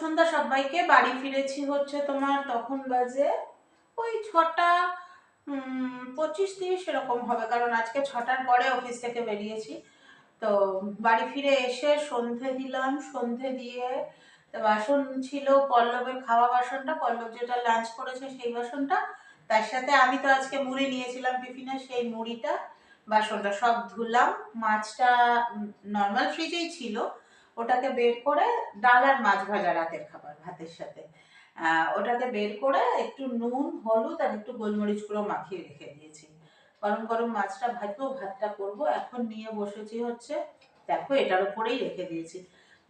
সন্ধ্যা সবাইকে। বাড়ি ফিরেছি হচ্ছে তোমার তখন বাজে ওই ছটা পঁচিশ তিরিশ এরকম হবে, কারণ আজকে ছটার পরে অফিস থেকে বেরিয়েছি। তো বাড়ি ফিরে এসে সন্ধে দিলাম, সন্ধে দিয়ে বাসন ছিল পল্লবের খাওয়া বাসনটা, পল্লব যেটা লাঞ্চ করেছে সেই বাসনটা, তার সাথে আমি তো আজকে মুড়ি নিয়েছিলাম টিফিনে, সেই মুড়িটা, বাসনটা সব ধুলাম। মাছটা নর্মাল ফ্রিজেই ছিল ওটাকে বের করে ডাল আর মাছ ভাজা রাতের খাবার, ভাতের সাথে। ওটাকে বের করে একটু নুন, হলুদ আর একটু গোলমরিচ গুঁড়ো মাখিয়ে রেখে দিয়েছি। গরম গরম মাছটা ভাজবো, ভাতটা করব। এখন নিয়ে বসেছি হচ্ছে, দেখো এটার উপরেই রেখে দিয়েছি।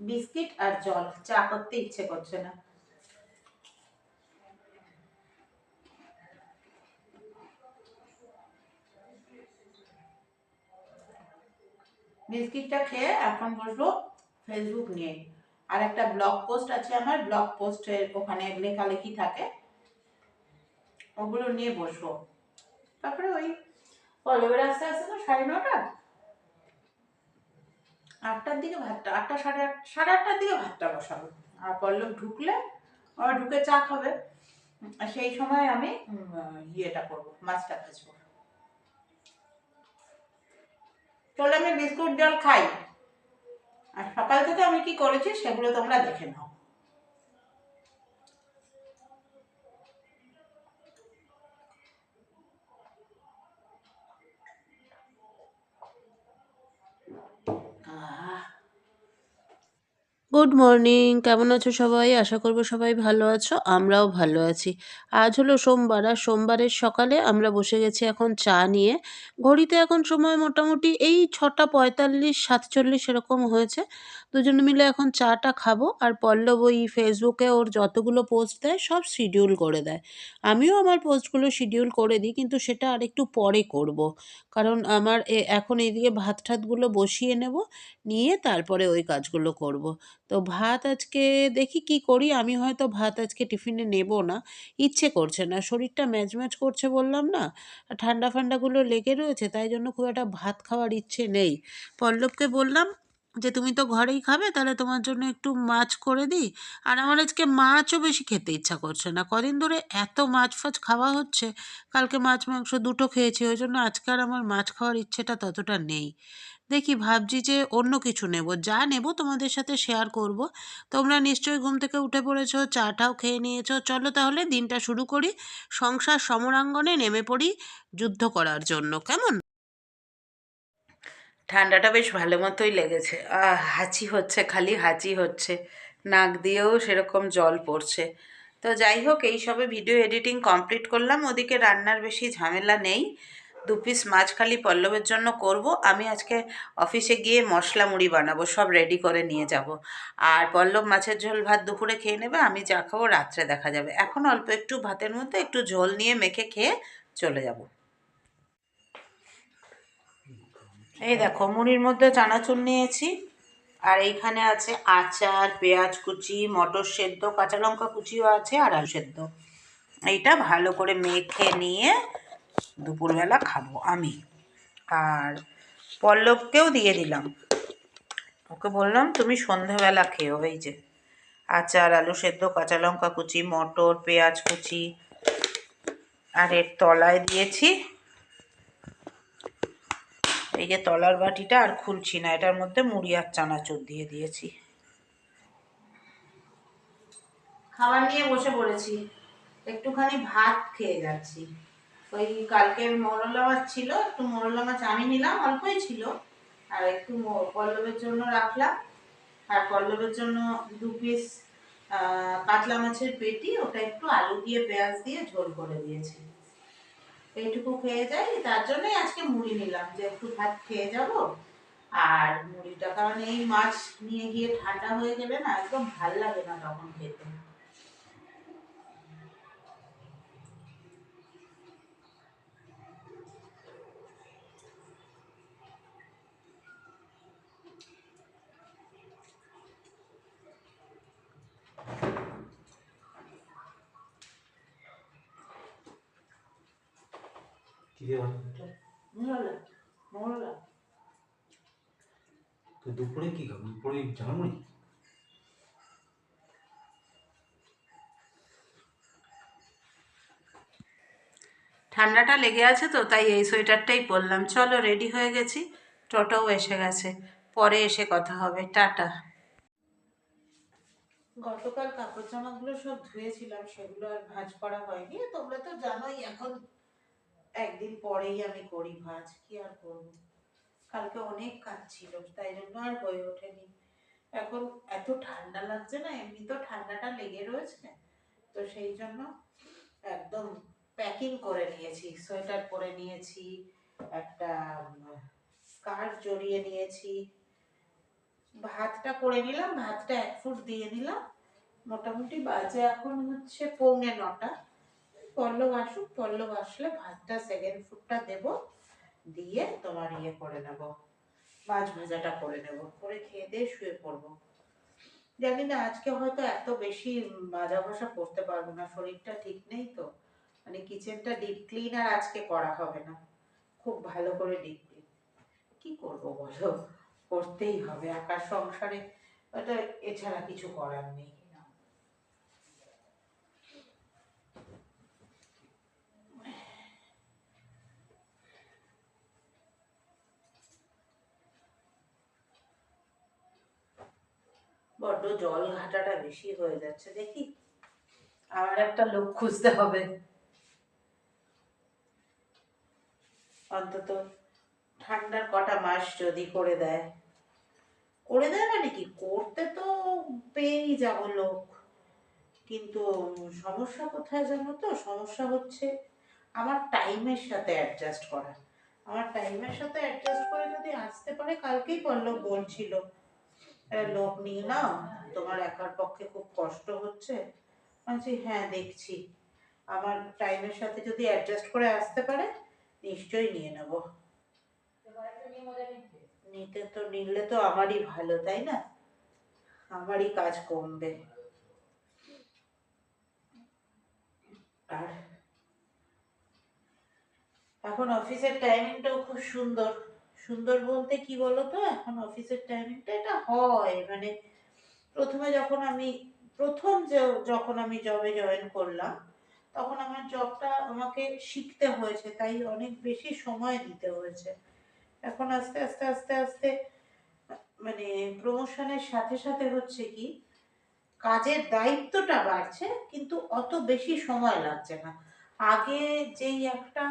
বিস্কিট আর জল, চা করতে ইচ্ছে করছে না। বিস্কিটটা খেয়ে এখন বসবো। ফেসবুক নিয়ে। আর একটা ব্লগ পোস্ট আছে আমার ব্লগ পোস্টের ওখানে লেখালেখি থাকে। ওগুলো নিয়ে বসবো। তারপরে ওই পল্লবের আস্তে আস্তে তো সাড়ে নটা? আটটার দিকে ভাতটা, আটটা সাড়ে আট, সাড়ে আটটার দিকে ভাতটা বসাবো। আর পল্লব ঢুকলে আমার ঢুকে চা খাবে। সেই সময় আমি ইয়েটা করব, মাছটা ভাজবো। চলে আমি বিস্কুট জল খাই। আর সকাল থেকে আমি কি করেছি সেগুলো তোমরা দেখে নাও। গুড মর্নিং কেমন আছো সবাই? আশা করব সবাই ভালো আছো, আমরাও ভালো আছি। আজ হলো সোমবার, আর সোমবারের সকালে আমরা বসে গেছি এখন চা নিয়ে। ঘড়িতে এখন সময় মোটামুটি এই ছটা পঁয়তাল্লিশ, সাতচল্লিশ এরকম হয়েছে। দুজনে মিলে এখন চাটা খাব, আর পল্লব ওই ফেসবুকে ওর যতগুলো পোস্ট দেয়, সব শিডিউল করে দেয়। আমিও আমার পোস্টগুলো শিডিউল করে দিই, কিন্তু সেটা আরেকটু পরে করব। কারণ আমার এখন এইদিকে ভাত ঠাতগুলো বসিয়ে নেব, নিয়ে তারপরে ওই কাজগুলো করব। তো ভাত আজকে দেখি কি করি? আমি হয়তো ভাত আজকে টিফিনে নেব না। ইচ্ছে করছে না। শরীরটা ম্যাজ করছে বললাম না। ঠান্ডা ফান্ডাগুলো লেগে রয়েছে, তাই জন্য খুব একটা ভাত খাওয়ার ইচ্ছে নেই। পল্লবকে বললাম যে, তুমি তো ঘরেই খাবে, তাহলে তোমার জন্য একটু মাছ করে দিই। আর আমার আজকে মাছও বেশি খেতে ইচ্ছা করছে না। কদিন ধরে এত মাছ ফাছ খাওয়া হচ্ছে, কালকে মাছ মাংস দুটো খেয়েছি, ওই জন্য আজকে আর আমার মাছ খাওয়ার ইচ্ছেটা ততটা নেই। দেখি ভাবছি যে অন্য কিছু নেব। যা নেব তোমাদের সাথে শেয়ার করব। তোমরা নিশ্চয়ই ঘুম থেকে উঠে পড়েছো, চাটাও খেয়ে নিয়েছো। চলো তাহলে দিনটা শুরু করি। সংসার সমরাঙ্গনে নেমে পড়ি যুদ্ধ করার জন্য। কেমন? ঠান্ডাটা বেশ ভালো মতোই লেগেছে। আহ, হাঁচি হচ্ছে খালি, হাঁচি হচ্ছে। নাক দিয়েও সেরকম জল পড়ছে। তো যাই হোক, এই সবে ভিডিও এডিটিং কমপ্লিট করলাম। ওদিকে রান্নার বেশি ঝামেলা নেই। দু পিস মাছ খালি পল্লবের জন্য করব। আমি আজকে অফিসে গিয়ে মশলা মুড়ি বানাবো, সব রেডি করে নিয়ে যাব। আর পল্লব মাছের ঝোল ভাত দুপুরে খেয়ে নেবে, আমি যা খাব, রাত্রে দেখা যাবে। এখন অল্প একটু ভাতের মধ্যে একটু ঝোল নিয়ে মেখে খেয়ে চলে যাব। এই দেখো, মুড়ির মধ্যে চানাচুর নিয়েছি। আর এইখানে আছে আচার, পেঁয়াজ কুচি, মটর সেদ্ধ, কাঁচা লঙ্কা কুচিও আছে আর আলু সেদ্ধ। এইটা ভালো করে মেখে নিয়ে দুপুরবেলা খাব আমি। আর পল্লবকেও দিয়ে দিলাম। ওকে বললাম, তুমি সন্ধেবেলা খেও, এই যে আচার, আলু সেদ্ধ, কাঁচা লঙ্কা কুচি, মটর, পেঁয়াজ কুচি, আর এর তলায় দিয়েছি এই যে তলার বাটিটা, আর খুলছি না, এটার মধ্যে মুড়ি আর চানাচুর দিয়ে দিয়েছি। খাবার নিয়ে বসে পড়েছি, একটুখানি ভাত খেয়ে যাচ্ছি। ওই কালকের মোরলা মাছ ছিল, একটু মোরলা মাছ আমি নিলাম, অল্পই ছিল। আর একটু পল্লবের জন্য রাখলাম। আর পল্লবের জন্য দু পিস কাতলা মাছের পেটি, ওটা একটু আলু দিয়ে, পেঁয়াজ দিয়ে ঝোল করে দিয়েছি। এইটুকু খেয়ে যাই, তার জন্যই আজকে মুড়ি নিলাম, যে একটু ভাত খেয়ে যাব। আর মুড়িটা কারণ এই মাছ নিয়ে গিয়ে ঠান্ডা হয়ে গেলে না, একদম ভালো লাগে না তখন খেতে। দুপুরে কি খাব? দুপুরে জানো ঠান্ডাটা লেগে আছে তো তাই এই সোয়েটারটাই পরলাম। চলো রেডি হয়ে গেছি। টোটোও এসে গেছে। পরে এসে কথা হবে। টাটা। গতকাল কাপড় জামাগুলো সব ধুয়েছিলাম সেগুলো আর ভাঁজ করা হয়নি। তোমরা তো জানোই এখন একদিন পরেই আমি করি ভাঁজ, কি আর করব? কালকে অনেক কাজ ছিল, তাই জন্য আর হয়ে ওঠেনি। এখন এত ঠান্ডা লাগছে না, এমনি তো ঠান্ডাটা লেগে রয়েছে, তো সেই জন্য একদম প্যাকিং করে নিয়েছি, সোয়েটার পরে নিয়েছি, একটা স্কার্ফ জড়িয়ে নিয়েছি। ভাতটা করে নিলাম, ভাতটা এক ফুট দিয়ে নিলাম, মোটামুটি বাজে এখন হচ্ছে পৌনে নটা। পল্লব আসুক পল্লব আসলে ভাতটা সেকেন্ড ফুটটা দেব, দিয়ে তোমার ইয়ে করে নেব, মাছ ভাজাটা করে নেব, করে খেয়ে দিয়ে শুয়ে পড়ব। জানি না, আজকে হয়তো এত বেশি মাজা ঘষা করতে পারব না, শরীরটা ঠিক নেই তো। মানে কিচেনটা ডিপ ক্লিন আর আজকে করা হবে না। খুব ভালো করে ডিপ ক্লিন কি করব বলো? করতেই হবে একার সংসারে ওটা এছাড়া কিছু করার নেই। বড্ড জল ঘাটাটা বেশি হয়ে যাচ্ছে দেখি? আমার একটা লোক খুঁজতে হবে। অন্তত ঠান্ডার কটা মাস যদি করে দেয়। করে দেয় মানে কি? করতে তো পেয়েই যাব লোক। কিন্তু সমস্যা কোথায় জানো তো? সমস্যা হচ্ছে আমার টাইমের সাথে অ্যাডজাস্ট করা। আমার টাইমের সাথে অ্যাডজাস্ট করে যদি আসতে পারে কালকেই পল্লব বলছিল। "একটা লোক নিয়ে নাও। তোমার একার পক্ষে খুব কষ্ট হচ্ছে। বলছি হ্যাঁ দেখছি। আমার টাইমের সাথে যদি অ্যাডজাস্ট করে আসতে পারে, নিশ্চয়ই নিয়ে নেব। নিতে তো, নিলে তো আমারই ভালো, তাই না? আমারই কাজ কমবে। আর এখন অফিসের টাইমিংটাও খুব সুন্দর। সুন্দর বলতে কি বলতো? এখন অফিসের টাইমিংটা এটা হয়। মানে প্রথমে যখন আমি, প্রথম যে যখন আমি জবে জয়েন করলাম, তখন আমার জবটা আমাকে শিখতে হয়েছে। তাই অনেক বেশি সময় দিতে হয়েছে। এখন আস্তে আস্তে আস্তে আস্তে মানে প্রমোশনের সাথে সাথে হচ্ছে কি, কাজের দায়িত্বটা বাড়ছে, কিন্তু অত বেশি সময় লাগছে না। আগে যেই একটা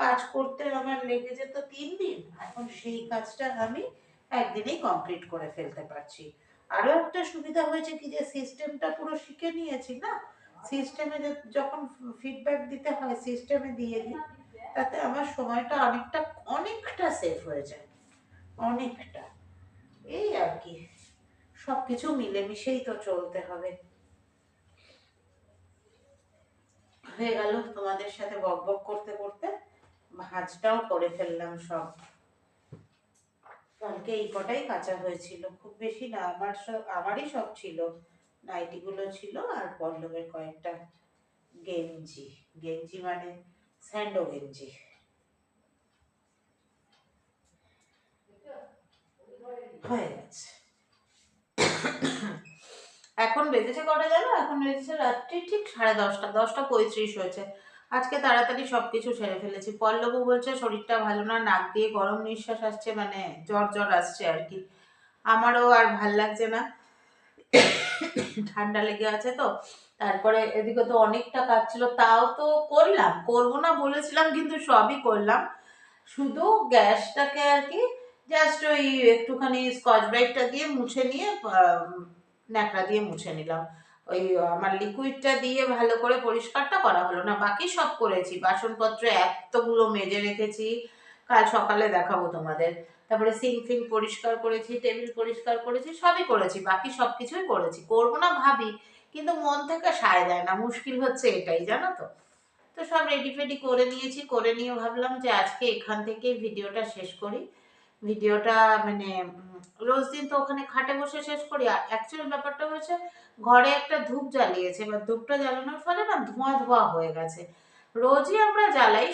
কাজ করতে আমার লেগে যেত তিন দিন। এখন সেই কাজটা আমি একদিনেই কমপ্লিট করে ফেলতে পারছি। আরও একটা সুবিধা হয়েছে কি যে সিস্টেমটা পুরো শিখে নিয়েছি না? সিস্টেমে যখন ফিডব্যাক দিতে হয় সিস্টেমে দিয়ে দিই, তাতে আমার সময়টা অনেকটা অনেকটা সেভ হয়ে যায়। অনেকটা। এই আর কি। সব কিছু মিলেমিশেই তো চলতে হবে। হয়ে গেল তোমাদের সাথে বক বক করতে করতে। ভাজটাও করে ফেললাম সব। কালকে এই কটাই কাঁচা হয়েছিল। খুব বেশি না, আমার সব আমারই সব ছিল। নাইটিগুলো ছিল আর পল্লবের কয়েকটা গেঞ্জি। গেঞ্জি মানে স্যান্ডো গেঞ্জি। হয়ে গেছে। এখন বেজেছে কটা জানো? এখন বেজেছে রাত্রি ঠিক সাড়ে দশটা। দশটা পঁয়ত্রিশ হয়েছে। আজকে তাড়াতাড়ি সব কিছু সেরে ফেলেছি। পল্লবও বলছে, শরীরটা ভালো না, নাক দিয়ে গরম নিঃশ্বাস আসছে মানে জ্বর জ্বর আসছে আর কি। আমারও আর ভালো লাগছে না। ঠান্ডা লেগে আছে তো। তারপরে এদিকে তো অনেকটা কাজ ছিল তাও তো করলাম। করব না বলেছিলাম, কিন্তু সবই করলাম। শুধু গ্যাসটাকে আর কি জাস্ট ওই একটুখানি স্কচ ব্রাইটটা দিয়ে মুছে নিয়ে ন্যাকড়া দিয়ে মুছে নিলাম। ওই, আমার লিকুইডটা দিয়ে ভালো করে পরিষ্কারটা করা হলো না। বাকি সব করেছি। বাসনপত্র এতগুলো মেজে রেখেছি। কাল সকালে দেখাবো তোমাদের। তারপরে সিঙ্ক ফিঙ্ক পরিষ্কার করেছি, টেবিল পরিষ্কার করেছি, সবই করেছি। বাকি সব কিছুই করেছি। করব না ভাবি, কিন্তু মন থেকে সায় দেয় না। মুশকিল হচ্ছে এটাই, জানো তো। তো সব রেডি ফেডি করে নিয়েছি। করে নিয়ে ভাবলাম যে আজকে এখান থেকে ভিডিওটা শেষ করি। ভিডিওটা মানে রোজ দিন তো ওখানে খাটে বসে শেষ করি। আর অ্যাকচুয়াল ব্যাপারটা হচ্ছে ঘরে একটা ধূপ জ্বালিয়েছে, এবার ধূপটা জ্বালানোর ফলে না ধোঁয়া ধোঁয়া হয়ে গেছে। রোজই আমরা জ্বালাই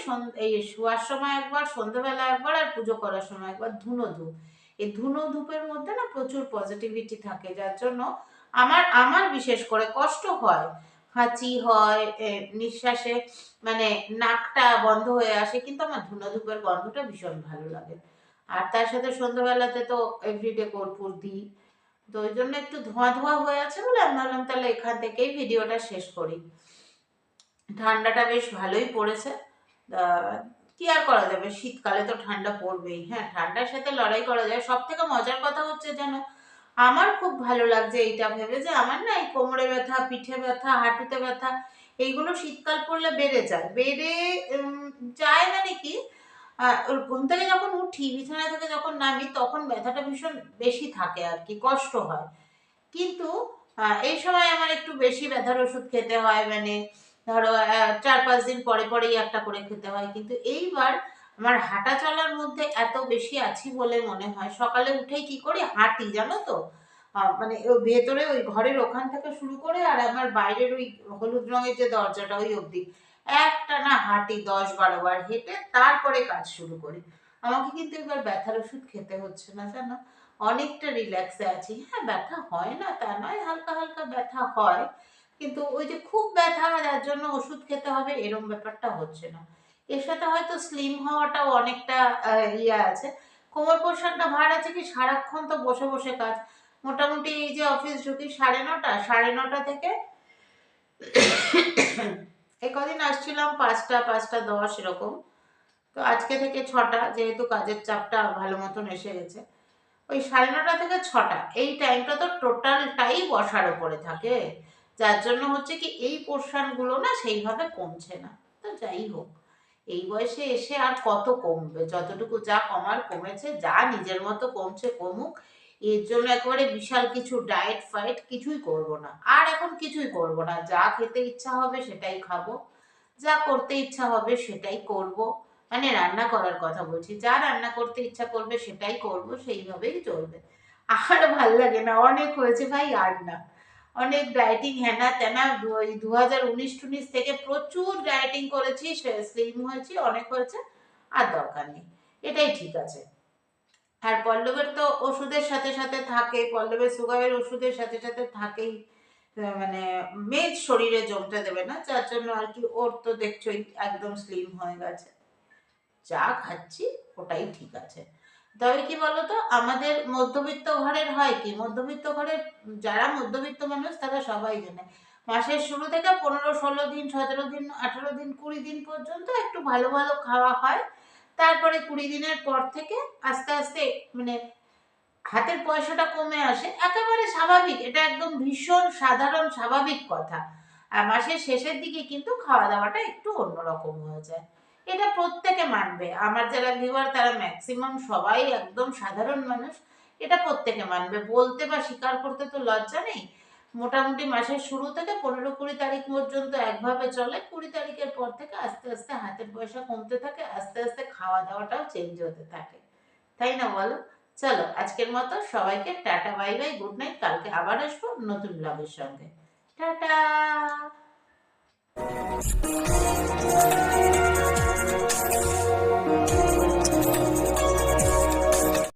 এই শোয়ার সময় একবার সন্ধ্যেবেলা একবার, আর পুজো করার সময় একবার ধুনো ধূপ। এই ধুনো ধূপের মধ্যে না প্রচুর পজিটিভিটি থাকে, যার জন্য আমার আমার বিশেষ করে কষ্ট হয়। হাঁচি হয় নিঃশ্বাসে মানে নাকটা বন্ধ হয়ে আসে, কিন্তু আমার ধুনো ধূপের গন্ধটা ভীষণ ভালো লাগে। আর তার সাথে সন্ধ্যাবেলাতে তো এভরিডে কর্পূর দিই। তো ওই জন্য একটু ধোঁয়া ধোঁয়া হয়ে আছে বলে আমি ভাবলাম তাহলে এখান থেকেই ভিডিওটা শেষ করি। ঠান্ডাটা বেশ ভালোই পড়েছে। কি আর করা যাবে? শীতকালে তো ঠান্ডা পড়বেই। হ্যাঁ ঠান্ডার সাথে লড়াই করা যায়। সব থেকে মজার কথা হচ্ছে যেন, আমার খুব ভালো লাগছে এইটা ভেবে যে আমার না এই কোমরে ব্যথা, পিঠে ব্যথা, হাঁটুতে ব্যথা, এইগুলো শীতকাল পড়লে বেড়ে যায়। বেড়ে যায় মানে কি ঘুম থেকে যখন উঠি বিছানা থেকে, যখন নামি, তখন ব্যথাটা ভীষণ বেশি থাকে আর কি, কষ্ট হয়। কিন্তু এই সময় আমার একটু বেশি ব্যথার ওষুধ খেতে হয় মানে ধরো চার পাঁচ দিন পরে পরেই একটা করে খেতে হয়। কিন্তু এইবার আমার হাঁটা চলার মধ্যে এত বেশি আছি বলে মনে হয়, সকালে উঠেই কি করি? হাঁটি, জানো তো? মানে ভেতরে ওই ঘরের ওখান থেকে শুরু করে আর আমার বাইরের ওই হলুদ রঙের যে দরজাটা ওই অবধি। একটা না হাঁটি দশ বারো বার হেঁটে তারপরে কাজ শুরু করি। আমাকে কিন্তু এবার ব্যথার ওষুধ খেতে হচ্ছে না, জানো? অনেকটা রিল্যাক্সে আছি। হ্যাঁ ব্যথা হয় না, তা নয়, হালকা হালকা ব্যথা হয়। কিন্তু ওই যে খুব ব্যথা যার জন্য ওষুধ খেতে হবে, এরম ব্যাপারটা হচ্ছে না। এর সাথে হয়তো স্লিম হওয়াটাও অনেকটা ইয়ে আছে। কোমর পোর্শনটা ভার আছে কি? সারাক্ষণ তো বসে বসে কাজ। মোটামুটি এই যে অফিস ঢুকি সাড়ে নটা সাড়ে নটা থেকে এ কদিন আসছিলাম পাঁচটা পাঁচটা দশ এরকম। তো আজকে থেকে ছটা, যেহেতু কাজের চাপটা ভালো মতন এসে গেছে। ওই সাড়ে নটা থেকে ছটা, এই টাইমটা তো টোটালটাই বসার ওপরে থাকে। যার জন্য হচ্ছে কি এই পোর্শনগুলো না সেইভাবে কমছে না। তো যাই হোক, এই বয়সে এসে আর কত কমবে? যতটুকু যা কমার কমেছে, যা নিজের মতো কমছে, কমুক, এর জন্য একেবারে বিশাল কিছু ডায়েট ফাইট কিছুই করব না। আর এখন কিছুই করব না। যা খেতে ইচ্ছা হবে সেটাই খাব। যা করতে ইচ্ছা হবে সেটাই করব। মানে রান্না করার কথা বলছি। যা রান্না করতে ইচ্ছা করবে সেটাই করব, সেইভাবেই চলবে। আর ভালো লাগে না। অনেক হয়েছে ভাই আর না। অনেক ডায়েটিং হ্যানা ত্যানা দু- ওই দু হাজার উনিশ টুনিশ থেকে প্রচুর ডায়েটিং করেছি স্লিম হয়েছি, অনেক হয়েছে, আর দরকার নেই। এটাই ঠিক আছে। আর পল্লবের তো ওষুধের সাথে সাথে থাকে পল্লবের সুগারের ওষুধের সাথে সাথে থাকেই। মানে মেজ শরীরে জমতে দেবে না, যার জন্য আর কি ওর তো দেখছোই একদম স্লিম হয়ে গেছে। যা খাচ্ছি ওটাই ঠিক আছে। তবে কি বলতো, আমাদের মধ্যবিত্ত ঘরের হয় কি, মধ্যবিত্ত ঘরের যারা মধ্যবিত্ত মানুষ তারা সবাই জানে। মাসের শুরু থেকে পনেরো, ষোলো দিন, সতেরো দিন, আঠেরো দিন, কুড়ি দিন পর্যন্ত একটু ভালো ভালো খাওয়া হয়। তারপরে কুড়ি দিনের পর থেকে আস্তে আস্তে মানে হাতের পয়সাটা কমে আসে, একেবারে স্বাভাবিক। এটা একদম ভীষণ সাধারণ, স্বাভাবিক কথা। আর মাসের শেষের দিকে কিন্তু খাওয়া দাওয়াটা একটু অন্যরকম হয়ে যায়। এটা প্রত্যেকে মানবে। আমার যারা ভিউয়ার তারা ম্যাক্সিমাম সবাই একদম সাধারণ মানুষ। এটা প্রত্যেকে মানবে। বলতে বা স্বীকার করতে তো লজ্জা নেই। মোটামুটি মাসের শুরু থেকে পনেরো কুড়ি তারিখ পর্যন্ত একভাবে চলে। কুড়ি তারিখের পর থেকে আস্তে আস্তে হাতের পয়সা কমতে থাকে, আস্তে আস্তে খাওয়া দাওয়াটাও চেঞ্জ হতে থাকে। তাই না বলো? চলো, আজকের মতো সবাইকে tata, bye bye, good night, কালকে আবার আসব নতুন ব্লগের সঙ্গে। টাটা!